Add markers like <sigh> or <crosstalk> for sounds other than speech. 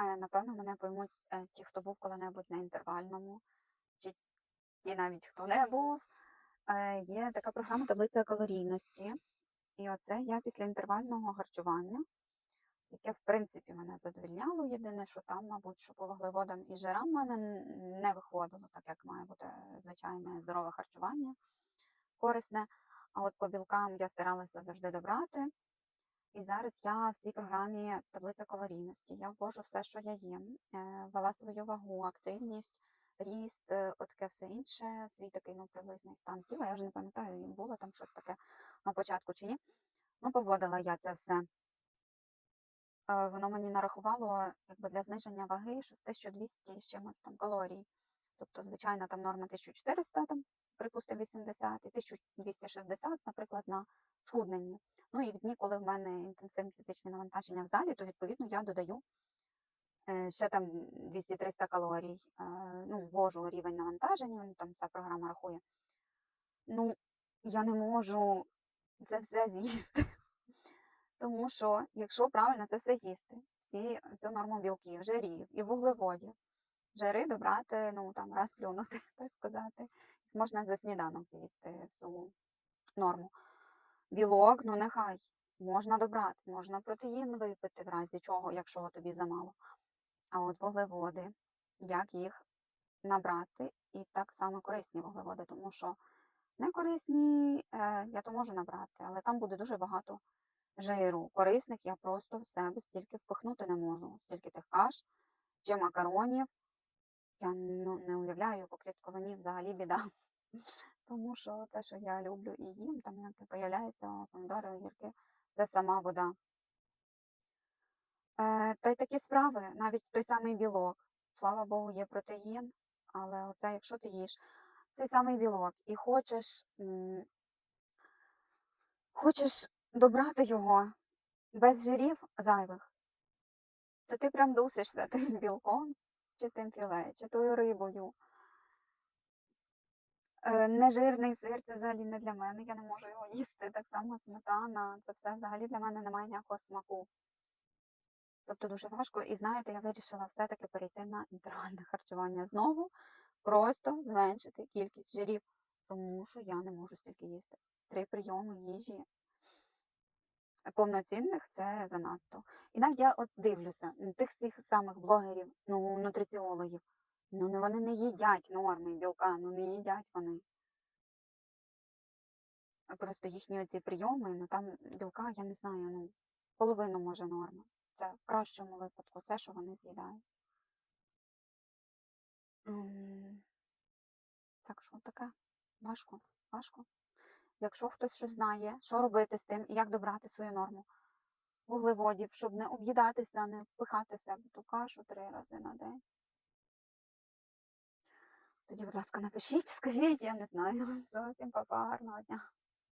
Е, Напевно, мене поймуть е, ті, хто був коли-небудь на інтервальному, чи ті навіть хто не був. Е, Є така програма таблиця калорійності. І оце я після інтервального харчування, яке, в принципі, мене задовільняло. Єдине, що там, мабуть, що по вуглеводам і жирам в мене не виходило, так як має бути звичайне здорове харчування, корисне. А от по білкам я старалася завжди добрати. І зараз я в цій програмі таблиця калорійності. Я ввожу все, що я їм, е, вела свою вагу, активність, ріст, е, от таке все інше, свій такий ну, приблизний стан тіла. Я вже не пам'ятаю, було там щось таке на початку чи ні. Ну, поводила я це все. Е, Воно мені нарахувало якби для зниження ваги щось 1200 з чимось там калорій. Тобто, звичайна там норма 1400, там, припустимо, 80 і 1260, наприклад, на схудненні. Ну і в дні, коли в мене інтенсивне фізичне навантаження в залі, то відповідно я додаю е, ще там 200-300 калорій. Е, Ну, ввожу рівень навантаження, ну, там ця програма рахує. Ну, я не можу це все з'їсти. <laughs> Тому що, якщо правильно це все їсти, всі цю норму білків, жирів і вуглеводів, жири добрати, ну там раз плюнути, <laughs> так сказати, можна за сніданок з'їсти всю норму. Білок, ну нехай, можна добрати, можна протеїн випити в разі чого, якщо тобі замало. А от вуглеводи, як їх набрати, і так само корисні вуглеводи, тому що не корисні е, я то можу набрати, але там буде дуже багато жиру. Корисних я просто в себе стільки впихнути не можу, стільки тих каш чи макаронів. Я ну, не уявляю, по клітковині взагалі біда. <laughs> Тому що те, що я люблю і їм, там як появляються помідори, огірки, це сама вода. Е, та й такі справи, навіть той самий білок. Слава Богу, є протеїн, але оце, якщо ти їш цей самий білок і хочеш, хочеш добрати його без жирів зайвих, то ти прям дусишся <laughs> тим білком, чи тим філе, чи тою рибою. Е, Нежирний сир це взагалі не для мене, я не можу його їсти. Так само сметана, це все взагалі для мене не має ніякого смаку. Тобто дуже важко. І знаєте, я вирішила все-таки перейти на інтервальне харчування знову, просто зменшити кількість жирів, тому що я не можу стільки їсти. Три прийоми їжі повноцінних це занадто. І навіть я от дивлюся на тих всіх самих блогерів, ну, нутриціологів. Ну, вони не їдять норми білка, ну не їдять вони. Просто їхні оці прийоми, ну там білка, я не знаю, ну, половину може норми. Це в кращому випадку, це, що вони з'їдають. Так що таке важко, важко. Якщо хтось щось знає, що робити з тим і як добрати свою норму вуглеводів, щоб не об'їдатися, не впихатися в ту кашу три рази на день. Тоді, будь ласка, напишіть, скажіть, я не знаю. <laughs> Зовсім папа, гарного дня.